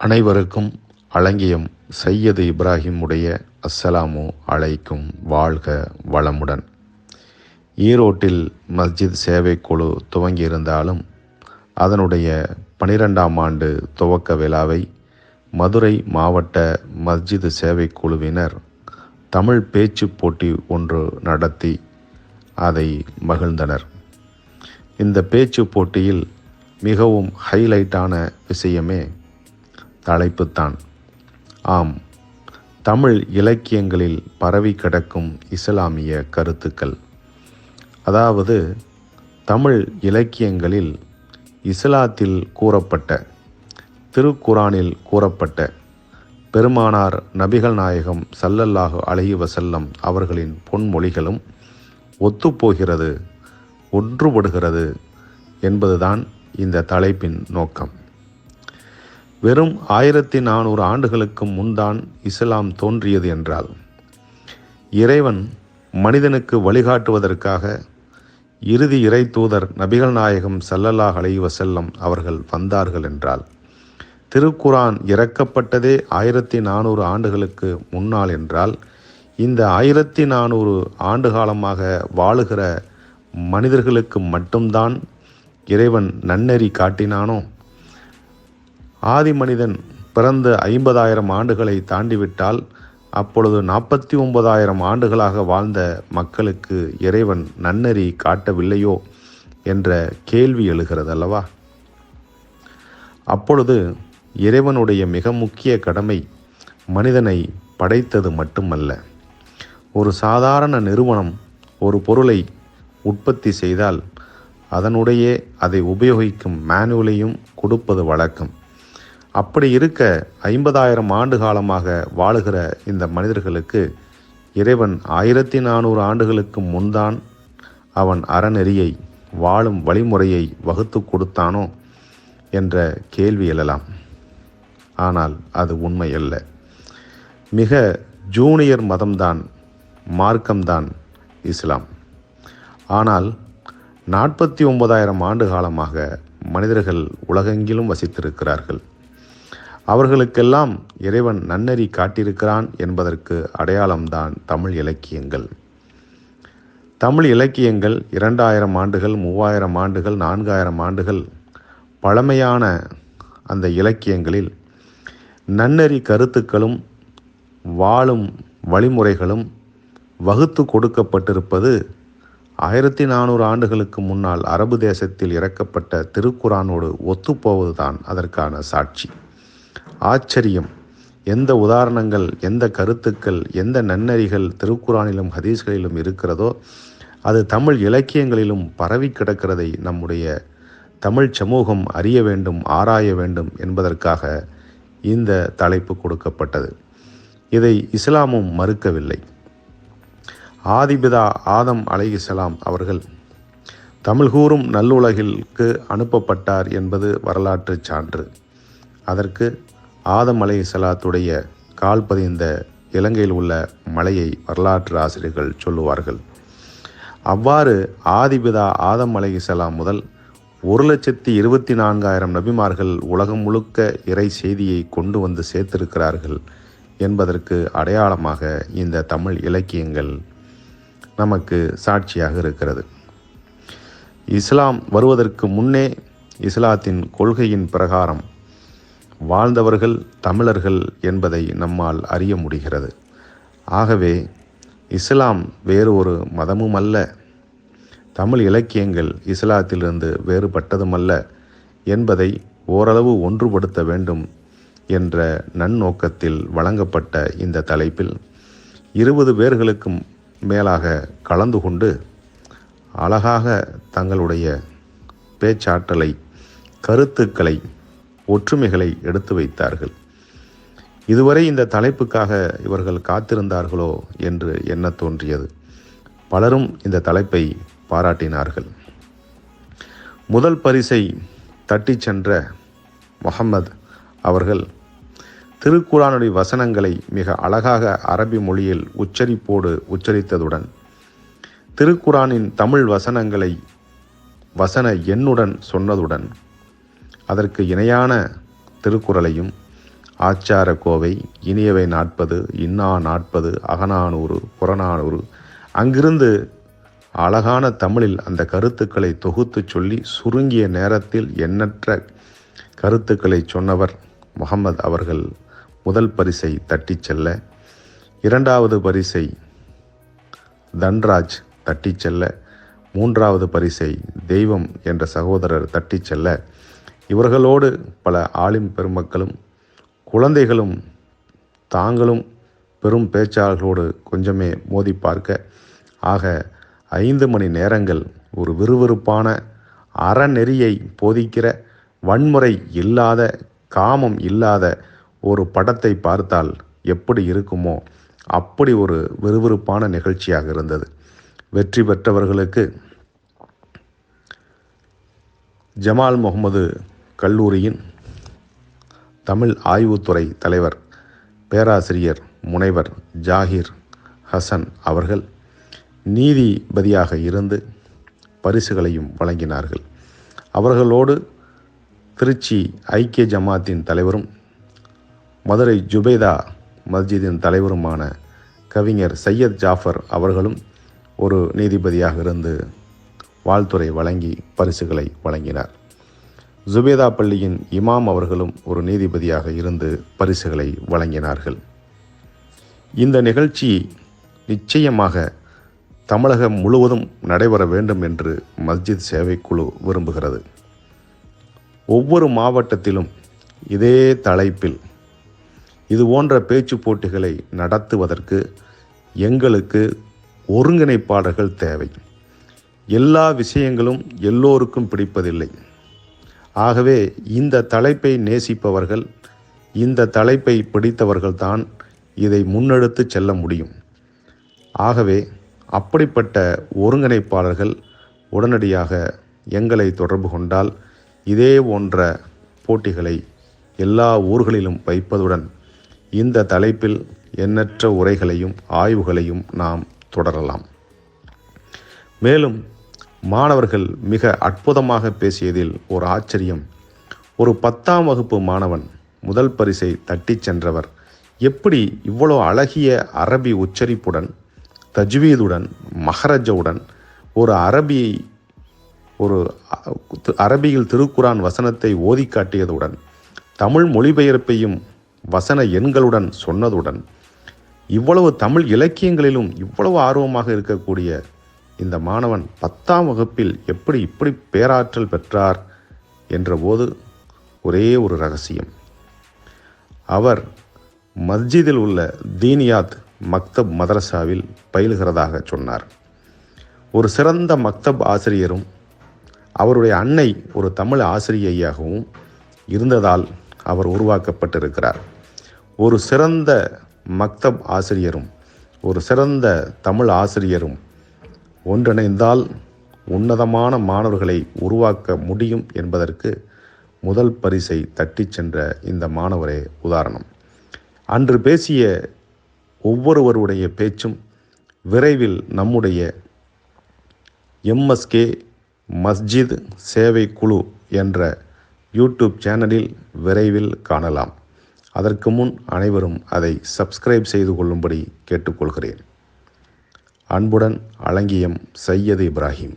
அனைவருக்கும் அலங்கியம் சையது இப்ராஹிம் உடைய அஸ்ஸலாமு அழைக்கும் வாழ்க வளமுடன். ஈரோட்டில் மஸ்ஜித் சேவைக்குழு துவங்கியிருந்தாலும் அதனுடைய பனிரெண்டாம் ஆண்டு துவக்க விழாவை மதுரை மாவட்ட மஸ்ஜித் சேவைக்குழுவினர் தமிழ் பேச்சு போட்டி ஒன்று நடத்தி அதை மகிழ்ந்தனர். இந்த பேச்சு போட்டியில் மிகவும் ஹைலைட்டான விஷயமே தலைப்புத்தான். ஆம் தமிழ் இலக்கியங்களில் பரவி கிடக்கும் இஸ்லாமிய கருத்துக்கள். அதாவது தமிழ் இலக்கியங்களில் இஸ்லாத்தில் கூறப்பட்ட திருக்குரானில் கூறப்பட்ட பெருமானார் நபிகள் நாயகம் சல்லல்லாஹு அலஹி வசல்லம் அவர்களின் பொன்மொழிகளும் ஒத்துப்போகிறது ஒன்றுபடுகிறது என்பதுதான் இந்த தலைப்பின் நோக்கம். வெறும் ஆயிரத்தி நானூறு ஆண்டுகளுக்கு முன்தான் இஸ்லாம் தோன்றியது என்றால் இறைவன் மனிதனுக்கு வழிகாட்டுவதற்காக இறுதி இறை தூதர் நபிகள் நாயகம் சல்லல்லாஹ் அலைஹி வசல்லம் அவர்கள் வந்தார்கள் என்றால் திருக்குரான் இறக்கப்பட்டதே ஆயிரத்தி நானூறு ஆண்டுகளுக்கு முன்னால் என்றால் இந்த ஆயிரத்தி நானூறு ஆண்டு காலமாக வாழுகிற மனிதர்களுக்கு மட்டும்தான் இறைவன் நன்னெறி காட்டினானோ? ஆதி மனிதன் பிறந்த ஐம்பதாயிரம் ஆண்டுகளை தாண்டிவிட்டால் அப்பொழுது நாற்பத்தி ஒன்பதாயிரம் ஆண்டுகளாக வாழ்ந்த மக்களுக்கு இறைவன் நன்னெறி காட்டவில்லையோ என்ற கேள்வி எழுகிறது அல்லவா அப்பொழுது இறைவனுடைய மிக முக்கிய கடமை மனிதனை படைத்தது மட்டுமல்ல. ஒரு சாதாரண நிறுவனம் ஒரு பொருளை உற்பத்தி செய்தால் அதனுடைய அதை உபயோகிக்கும் மேனுவலையும் கொடுப்பது வழக்கம். அப்படி இருக்க ஐம்பதாயிரம் ஆண்டு காலமாக வாழுகிற இந்த மனிதர்களுக்கு இறைவன் ஆயிரத்தி நானூறு ஆண்டுகளுக்கு முன்தான் அவன் அறநெறியை வாழும் வழிமுறையை வகுத்து கொடுத்தானோ என்ற கேள்வி எழலாம். ஆனால் அது உண்மை அல்ல. மிக ஜூனியர் மதம்தான் மார்க்கம்தான் இஸ்லாம். ஆனால் நாற்பத்தி ஒன்பதாயிரம் ஆண்டு காலமாக மனிதர்கள் உலகெங்கிலும் வசித்திருக்கிறார்கள். அவர்களுக்கெல்லாம் இறைவன் நன்னறி காட்டியிருக்கிறான் என்பதற்கு அடையாளம்தான் தமிழ் இலக்கியங்கள். தமிழ் இலக்கியங்கள் இரண்டாயிரம் ஆண்டுகள் மூவாயிரம் ஆண்டுகள் நான்காயிரம் ஆண்டுகள் பழமையான அந்த இலக்கியங்களில் நன்னறி கருத்துக்களும் வாழும் வழிமுறைகளும் வகுத்து கொடுக்கப்பட்டிருப்பது ஆயிரத்தி நானூறு ஆண்டுகளுக்கு முன்னால் அரபு தேசத்தில் இறக்கப்பட்ட திருக்குறானோடு ஒத்துப்போவதுதான் அதற்கான சாட்சி. ஆச்சரியம். எந்த உதாரணங்கள் எந்த கருத்துக்கள் எந்த நன்னறிகள் திருக்குறானிலும் ஹதீஸ்களிலும் இருக்கிறதோ அது தமிழ் இலக்கியங்களிலும் பரவி கிடக்கிறதை நம்முடைய தமிழ் சமூகம் அறிய வேண்டும் ஆராய வேண்டும் என்பதற்காக இந்த தலைப்பு கொடுக்கப்பட்டது. இதை இஸ்லாமும் மறுக்கவில்லை. ஆதிபிதா ஆதம் அலைஹிசலாம் அவர்கள் தமிழ் கூறும் நல்லுலகிற்கு அனுப்பப்பட்டார் என்பது வரலாற்று சான்று. அதற்கு ஆதம் அலை சலாத்துடைய கால் பதிந்த இலங்கையில் உள்ள மலையை வரலாற்று ஆசிரியர்கள் சொல்லுவார்கள். அவ்வாறு ஆதிபிதா ஆதம் அலை சலாம் முதல் ஒரு லட்சத்தி இருபத்தி நான்காயிரம் நபிமார்கள் உலகம் முழுக்க இறை செய்தியை கொண்டு வந்து சேர்த்திருக்கிறார்கள் என்பதற்கு அடையாளமாக இந்த தமிழ் இலக்கியங்கள் நமக்கு சாட்சியாக இருக்கிறது. இஸ்லாம் வருவதற்கு முன்னே இஸ்லாத்தின் கொள்கையின் பிரகாரம் வாழ்ந்தவர்கள் தமிழர்கள் என்பதை நம்மால் அறிய முடிகிறது. ஆகவே இஸ்லாம் வேறு ஒரு மதமும் அல்ல தமிழ் இலக்கியங்கள் இஸ்லாத்திலிருந்து வேறுபட்டதுமல்ல என்பதை ஓரளவு ஒன்றுபடுத்த வேண்டும் என்ற நன்னோக்கத்தில் வழங்கப்பட்ட இந்த தலைப்பில் இருபது பேர்களுக்கும் மேலாக கலந்து கொண்டு அழகாக தங்களுடைய பேச்சாற்றலை கருத்துக்களை ஒற்றுமைகளை எடுத்து வைத்தார்கள். இதுவரை இந்த தலைப்புக்காக இவர்கள் காத்திருந்தார்களோ என்று எண்ண தோன்றியது. பலரும் இந்த தலைப்பை பாராட்டினார்கள். முதல் பரிசை தட்டிச் சென்ற முகம்மது அவர்கள் திருக்குறானுடைய வசனங்களை மிக அழகாக அரபி மொழியில் உச்சரிப்போடு உச்சரித்ததுடன் திருக்குறானின் தமிழ் வசனங்களை வசன எண்ணுடன் சொன்னதுடன் அதற்கு இணையான திருக்குறளையும் ஆச்சார கோவை இனியவை நாற்பது இன்னா நாற்பது அகநானூறு புறநானூறு அங்கிருந்து அழகான தமிழில் அந்த கருத்துக்களை தொகுத்து சொல்லி சுருங்கிய நேரத்தில் எண்ணற்ற கருத்துக்களை சொன்னவர் முகமது அவர்கள். முதல் பரிசை தட்டிச் செல்ல இரண்டாவது பரிசை தன்ராஜ் தட்டிச் செல்ல மூன்றாவது பரிசை தெய்வம் என்ற சகோதரர் தட்டிச் செல்ல இவர்களோடு பல ஆளும் பெருமக்களும் குழந்தைகளும் தாங்களும் பெரும் பேச்சாளர்களோடு கொஞ்சமே மோதி பார்க்க ஆக ஐந்து மணி நேரங்கள் ஒரு விறுவிறுப்பான அறநெறியை போதிக்கிற வன்முறை இல்லாத காமம் இல்லாத ஒரு படத்தை பார்த்தால் எப்படி இருக்குமோ அப்படி ஒரு விறுவிறுப்பான நிகழ்ச்சியாக இருந்தது. வெற்றி பெற்றவர்களுக்கு ஜமால் முகமது கல்லூரியின் தமிழ் ஆய்வுத்துறை தலைவர் பேராசிரியர் முனைவர் ஜாகிர் ஹசன் அவர்கள் நீதிபதியாக இருந்து பரிசுகளையும் வழங்கினார்கள். அவர்களோடு திருச்சி ஐக்கிய ஜமாத்தின் தலைவரும் மதுரை ஜுபேதா மஸ்ஜிதின் தலைவருமான கவிஞர் சையத் ஜாஃபர் அவர்களும் ஒரு நீதிபதியாக இருந்து வாழ்த்துறை வழங்கி பரிசுகளை வழங்கினார். ஜுபேதா பள்ளியின் இமாம் அவர்களும் ஒரு நீதிபதியாக இருந்து பரிசுகளை வழங்கினார்கள். இந்த நிகழ்ச்சி நிச்சயமாக தமிழகம் முழுவதும் நடைபெற வேண்டும் என்று மஸ்ஜித் சேவைக்குழு விரும்புகிறது. ஒவ்வொரு மாவட்டத்திலும் இதே தலைப்பில் இது போன்ற பேச்சு போட்டிகளை நடத்துவதற்கு எங்களுக்கு ஒருங்கிணைப்பாளர்கள் தேவை. எல்லா விஷயங்களும் எல்லோருக்கும் பிடிப்பதில்லை. ஆகவே இந்த தலைப்பை நேசிப்பவர்கள் இந்த தலைப்பை பிடித்தவர்கள்தான் இதை முன்னெடுத்து செல்ல முடியும். ஆகவே அப்படிப்பட்ட ஒருங்கிணைப்பாளர்கள் உடனடியாக எங்களை தொடர்பு கொண்டால் இதே போன்ற போட்டிகளை எல்லா ஊர்களிலும் வைப்பதுடன் இந்த தலைப்பில் எண்ணற்ற உரைகளையும் ஆய்வுகளையும் நாம் தொடரலாம். மேலும் மாணவர்கள் மிக அற்புதமாக பேசியதில் ஒரு ஆச்சரியம். ஒரு பத்தாம் வகுப்பு மாணவன் முதல் பரிசை தட்டிச் சென்றவர் எப்படி இவ்வளோ அழகிய அரபி உச்சரிப்புடன் தஜ்வீதுடன் மஹரஜவுடன் ஒரு அரபி ஒரு அரபியில் திருக்குரான் வசனத்தை ஓதி காட்டியதுடன் தமிழ் மொழிபெயர்ப்பையும் வசன எண்களுடன் சொன்னதுடன் இவ்வளவு தமிழ் இலக்கியங்களிலும் இவ்வளவு ஆர்வமாக இருக்கக்கூடிய இந்த மாணவன் பத்தாம் வகுப்பில் எப்படி இப்படி பேராற்றல் பெற்றார் என்றபோது ஒரே ஒரு ரகசியம். அவர் மஸ்ஜிதில் உள்ள தீனியாத் மக்தப் மதரசாவில் பயில்கிறதாக சொன்னார். ஒரு சிறந்த மக்தப் ஆசிரியரும் அவருடைய அன்னை ஒரு தமிழ் ஆசிரியையாகவும் இருந்ததால் அவர் உருவாக்கப்பட்டிருக்கிறார். ஒரு சிறந்த மக்தப் ஆசிரியரும் ஒரு சிறந்த தமிழ் ஆசிரியரும் ஒன்றிணைந்தால் உன்னதமான மாணவர்களை உருவாக்க முடியும் என்பதற்கு முதல் பரிசை தட்டிச் சென்ற இந்த மாணவரே உதாரணம். அன்று பேசிய ஒவ்வொருவருடைய பேச்சும் விரைவில் நம்முடைய எம்எஸ்கே மஸ்ஜித் சேவை குழு என்ற யூடியூப் சேனலில் விரைவில் காணலாம். அதற்கு முன் அனைவரும் அதை சப்ஸ்கிரைப் செய்து கொள்ளும்படி கேட்டுக்கொள்கிறேன். அன்புடன் அலங்கியம் சையது இப்ராஹிம்.